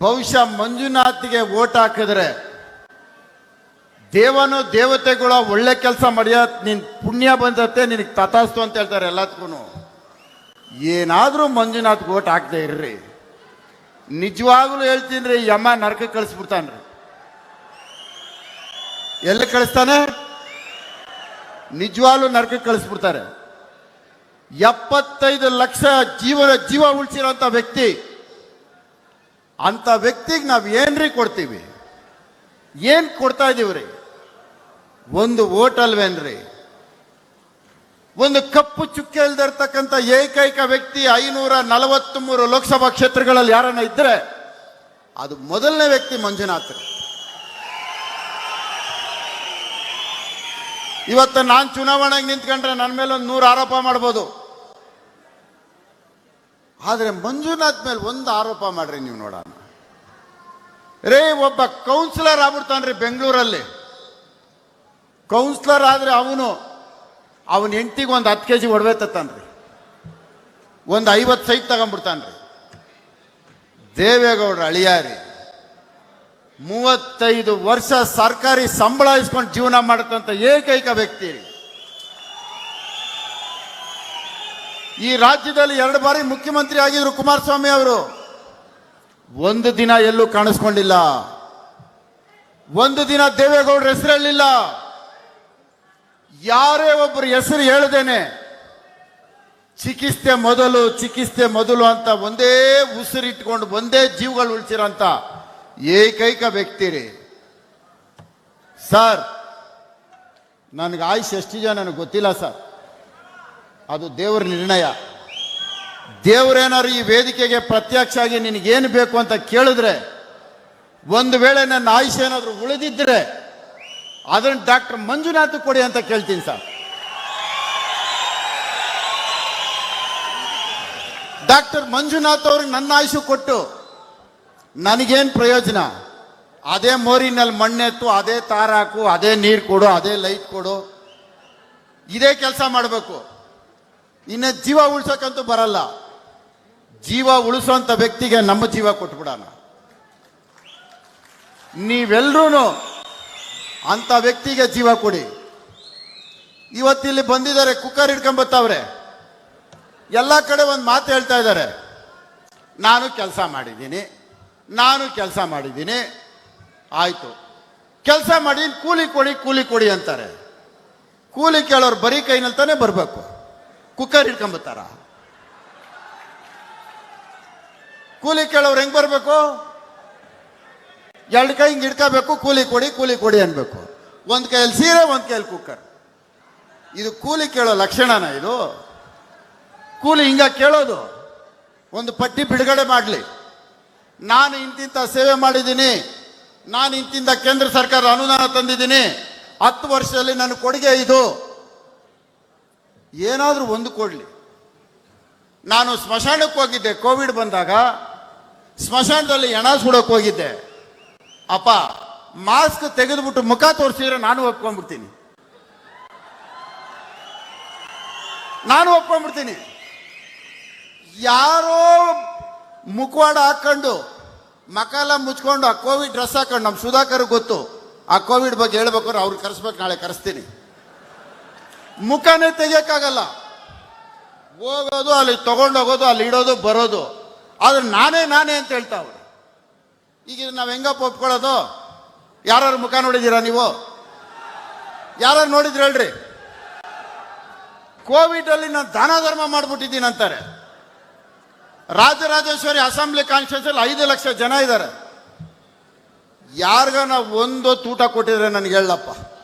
ಬಹುಶಃ ಮಂಜುನಾಥ್ಗೆ ಓಟ್ ಹಾಕಿದ್ರೆ ದೇವನು ದೇವತೆಗಳ ಒಳ್ಳೆ ಕೆಲಸ ಮಾಡ್ಯ, ನಿನ್ ಪುಣ್ಯ ಬಂದತ್ತೆ, ನಿನಗೆ ತಥಾಸ್ತು ಅಂತ ಹೇಳ್ತಾರೆ ಎಲ್ಲದಕ್ಕೂ ಏನಾದರೂ ಮಂಜುನಾಥ್ಗೆ ಓಟ್ ಹಾಕದೆ ಇರ್ರಿ. ನಿಜವಾಗ್ಲೂ ಹೇಳ್ತೀನಿ ರೀ ಯಮ ನರಕ ಕಳಿಸ್ಬಿಡ್ತಾನ್ರಿ. ಎಲ್ಲಿ ಕಳಿಸ್ತಾನೆ? ನಿಜವಾಗ್ಲೂ ನರಕ ಕಳಿಸ್ಬಿಡ್ತಾರೆ. ಎಪ್ಪತ್ತೈದು ಲಕ್ಷ ಜೀವನ, ಜೀವ ಉಳಿಸಿರೋಂಥ ವ್ಯಕ್ತಿ ಅಂತ ವ್ಯಕ್ತಿಗೆ ನಾವು ಏನ್ರಿ ಕೊಡ್ತೀವಿ? ಏನು ಕೊಡ್ತಾ ಇದೀವ್ರಿ? ಒಂದು ಓಟ್ ಅಲ್ವೇನ್ರಿ? ಒಂದು ಕಪ್ಪು ಚುಕ್ಕೆ ಇಲ್ದಿರ್ತಕ್ಕಂಥ ಏಕೈಕ ವ್ಯಕ್ತಿ ಐನೂರ ನಲವತ್ತ್ ಮೂರು ಲೋಕಸಭಾ ಕ್ಷೇತ್ರಗಳಲ್ಲಿ ಯಾರನ್ನ ಇದ್ದರೆ ಅದು ಮೊದಲನೇ ವ್ಯಕ್ತಿ ಮಂಜುನಾಥ್. ಇವತ್ತು ನಾನು ಚುನಾವಣೆಗೆ ನಿಂತ್ಕೊಂಡ್ರೆ ನನ್ನ ಮೇಲೆ ಒಂದು ನೂರು ಆರೋಪ ಮಾಡ್ಬೋದು. ಆದ್ರೆ ಮಂಜುನಾಥ್ ಮೇಲೆ ಒಂದು ಆರೋಪ ಮಾಡ್ರಿ ನೀವು ನೋಡೋಣ. ರೇ, ಒಬ್ಬ ಕೌನ್ಸಿಲರ್ ಆಗ್ಬಿಡ್ತಾನ್ರಿ ಬೆಂಗಳೂರಲ್ಲಿ. ಕೌನ್ಸಿಲರ್ ಆದರೆ ಅವನು, ಅವನ ಹೆಂಡತಿಗೆ ಒಂದು ಹತ್ತು ಕೆ ಜಿ ಒಡವೆ ತತ್ತಾನ್ರಿ ಒಂದು ಐವತ್ತು ಸೈಟ್ ತಗೊಂಡ್ಬಿಡ್ತಾನ್ರಿ ದೇವೇಗೌಡ್ರ ಅಳಿಯಾರಿ. ಮೂವತ್ತೈದು ವರ್ಷ ಸರ್ಕಾರಿ ಸಂಬಳ ಇಸ್ಕೊಂಡು ಜೀವನ ಮಾಡತಂತ ಏಕೈಕ ವ್ಯಕ್ತಿ ರೀ. ಈ ರಾಜ್ಯದಲ್ಲಿ ಎರಡು ಬಾರಿ ಮುಖ್ಯಮಂತ್ರಿ ಆಗಿದ್ರು ಕುಮಾರಸ್ವಾಮಿ ಅವರು. ಒಂದು ದಿನ ಎಲ್ಲೂ ಕಾಣಿಸ್ಕೊಂಡಿಲ್ಲ. ಒಂದು ದಿನ ದೇವೇಗೌಡರ ಹೆಸರು ಹೇಳಿಲ್ಲ ಯಾರೇ ಒಬ್ಬರು ಹೆಸರು ಹೇಳದೇನೆ, ಚಿಕಿತ್ಸೆ ಮೊದಲು ಚಿಕಿತ್ಸೆ ಮೊದಲು ಅಂತ ಒಂದೇ ಉಸಿರಿಟ್ಕೊಂಡು, ಒಂದೇ ಜೀವಗಳು ಉಳಿಸಿರೋಂಥ ಏಕೈಕ ವ್ಯಕ್ತಿ ರೀ. ಸರ್, ನನಗೆ ಆಯುಷ್ ಎಷ್ಟಿದೆ ನನಗೆ ಗೊತ್ತಿಲ್ಲ ಸರ್. ಅದು ದೇವರ ನಿರ್ಣಯ. ದೇವರೇನಾದ್ರು ಈ ವೇದಿಕೆಗೆ ಪ್ರತ್ಯಕ್ಷ ಆಗಿ ನಿನಗೇನು ಬೇಕು ಅಂತ ಕೇಳಿದ್ರೆ, ಒಂದು ವೇಳೆ ನನ್ನ ಆಯುಷ ಏನಾದರೂ ಉಳಿದಿದ್ದರೆ ಅದನ್ನು ಡಾಕ್ಟರ್ ಮಂಜುನಾಥ್ ಕೊಡಿ ಅಂತ ಕೇಳ್ತೀನಿ ಸರ್. ಡಾಕ್ಟರ್ ಮಂಜುನಾಥ್ ಅವ್ರಿಗೆ ನನ್ನ ಆಯುಷು ಕೊಟ್ಟು ನನಗೇನು ಪ್ರಯೋಜನ? ಅದೇ ಮೋರಿನಲ್ಲಿ ಮಣ್ಣೆತ್ತು ಅದೇ ತಾರಾಕು, ಅದೇ ನೀರು ಕೊಡು, ಅದೇ ಲೈಟ್ ಕೊಡು. ಇದೇ ಕೆಲಸ ಮಾಡಬೇಕು. ಇನ್ನು ಜೀವ ಉಳ್ಸಕ್ಕಂತೂ ಬರಲ್ಲ. ಜೀವ ಉಳಿಸೋಂಥ ವ್ಯಕ್ತಿಗೆ ನಮ್ಮ ಜೀವ ಕೊಟ್ಬಿಡೋಣ. ನೀವೆಲ್ಲರೂ ಅಂತ ವ್ಯಕ್ತಿಗೆ ಜೀವ ಕೊಡಿ. ಇವತ್ತಿಲ್ಲಿ ಬಂದಿದ್ದಾರೆ, ಕುಕ್ಕರ್ ಹಿಡ್ಕೊಂಬತ್ತವ್ರೆ. ಎಲ್ಲ ಕಡೆ ಒಂದು ಮಾತು ಹೇಳ್ತಾ ಇದ್ದಾರೆ. ನಾನು ಕೆಲಸ ಮಾಡಿದ್ದೀನಿ. ನಾನು ಕೆಲಸ ಮಾಡಿದ್ದೀನಿ. ಆಯಿತು. ಕೆಲಸ ಮಾಡಿ, ಕೂಲಿ ಕೊಡಿ ಕೂಲಿ ಕೊಡಿ ಅಂತಾರೆ. ಕೂಲಿ ಕೇಳೋರು ಬರೀ ಕೈನಲ್ಲಿ ತಾನೇ ಬರಬೇಕು. ಕುಕ್ಕರ್ ಹಿಡ್ಕೊಂಬತ್ತಾರ ಕೂಲಿ ಕೇಳೋರು ಹೆಂಗ್ ಬರಬೇಕು? ಎರಡು ಕೈ ಹಿಂಗೆ ಹಿಡ್ಕೋಬೇಕು, ಕೂಲಿ ಕೊಡಿ ಕೂಲಿ ಕೊಡಿ ಅನ್ಬೇಕು. ಒಂದು ಕೈಯಲ್ಲಿ ಸೀರೆ, ಒಂದು ಕೈಯಲ್ಲಿ ಕುಕ್ಕರ್. ಇದು ಕೂಲಿ ಕೇಳೋ ಲಕ್ಷಣನ ಇದು? ಕೂಲಿ ಹಿಂಗ ಕೇಳೋದು. ಒಂದು ಪಟ್ಟಿ ಬಿಡುಗಡೆ ಮಾಡಲಿ. ನಾನು ಇಂತಿಂತ ಸೇವೆ ಮಾಡಿದ್ದೀನಿ. ನಾನು ಇಂತಿಂತ ಕೇಂದ್ರ ಸರ್ಕಾರ ಅನುದಾನ ತಂದಿದ್ದೀನಿ. ಹತ್ತು ವರ್ಷದಲ್ಲಿ ನನ್ನ ಕೊಡುಗೆ ಇದು. ಏನಾದರೂ ಒಂದು ಕೊಡಲಿ. ನಾನು ಸ್ಮಶಾನಕ್ಕೆ ಹೋಗಿದ್ದೆ, ಕೋವಿಡ್ ಬಂದಾಗ. ಸ್ಮಶಾನದಲ್ಲಿ ಎಣ ಸುಡೋಕೆ ಹೋಗಿದ್ದೆ. ಅಪ್ಪ, ಮಾಸ್ಕ್ ತೆಗೆದುಬಿಟ್ಟು ಮುಖ ತೋರಿಸಿದ್ರೆ ನಾನು ಒಪ್ಕೊಂಡ್ಬಿಡ್ತೀನಿ. ನಾನು ಒಪ್ಕೊಂಡ್ಬಿಡ್ತೀನಿ. ಯಾರೋ ಮುಖವಾಡ ಹಾಕೊಂಡು, ಮಕಾಲ ಮುಚ್ಕೊಂಡು ಆ ಕೋವಿಡ್ ಡ್ರೆಸ್ ಹಾಕೊಂಡು ನಮ್ಮ ಸುಧಾಕರ್ ಗೊತ್ತು. ಆ ಕೋವಿಡ್ ಬಗ್ಗೆ ಹೇಳ್ಬೇಕಾದ್ರೆ ಅವ್ರಿಗೆ ಕರೆಸ್ಬೇಕು, ನಾಳೆ ಕರೆಸ್ತೀನಿ. ಮುಖನೇ ತೆಗಿಯೋಕ್ಕಾಗಲ್ಲ. ಹೋಗೋದು, ಅಲ್ಲಿ ತಗೊಂಡೋಗೋದು, ಅಲ್ಲಿ ಇಡೋದು, ಬರೋದು. ಆದ್ರೆ ನಾನೇ ನಾನೇ ಅಂತ ಹೇಳ್ತಾವ್ರೆ ಈಗ ನಾವು ಹೆಂಗಪ್ಪ ಒಪ್ಕೊಳ್ಳೋದು? ಯಾರು ಮುಖ ನೋಡಿದ್ದೀರಾ ನೀವು? ಯಾರು ನೋಡಿದ್ರಿ ಹೇಳ್ರಿ. ಕೋವಿಡ್ ಅಲ್ಲಿ ನಾನು ದಾನ ಧರ್ಮ ಮಾಡ್ಬಿಟ್ಟಿದ್ದೀನಿ ಅಂತಾರೆ. ರಾಜರಾಜೇಶ್ವರಿ ಅಸೆಂಬ್ಲಿ ಕಾನ್ಸ್ಟಿಟ್ಯೂನ್ಸಿ ಅಲ್ಲಿ ಐದು ಲಕ್ಷ ಜನ ಇದ್ದಾರೆ. ಯಾರಿಗ ನಾವು ಒಂದೊತ್ತು ಊಟ ಕೊಟ್ಟಿದ್ರೆ ನನಗೆ ಹೇಳಪ್ಪ.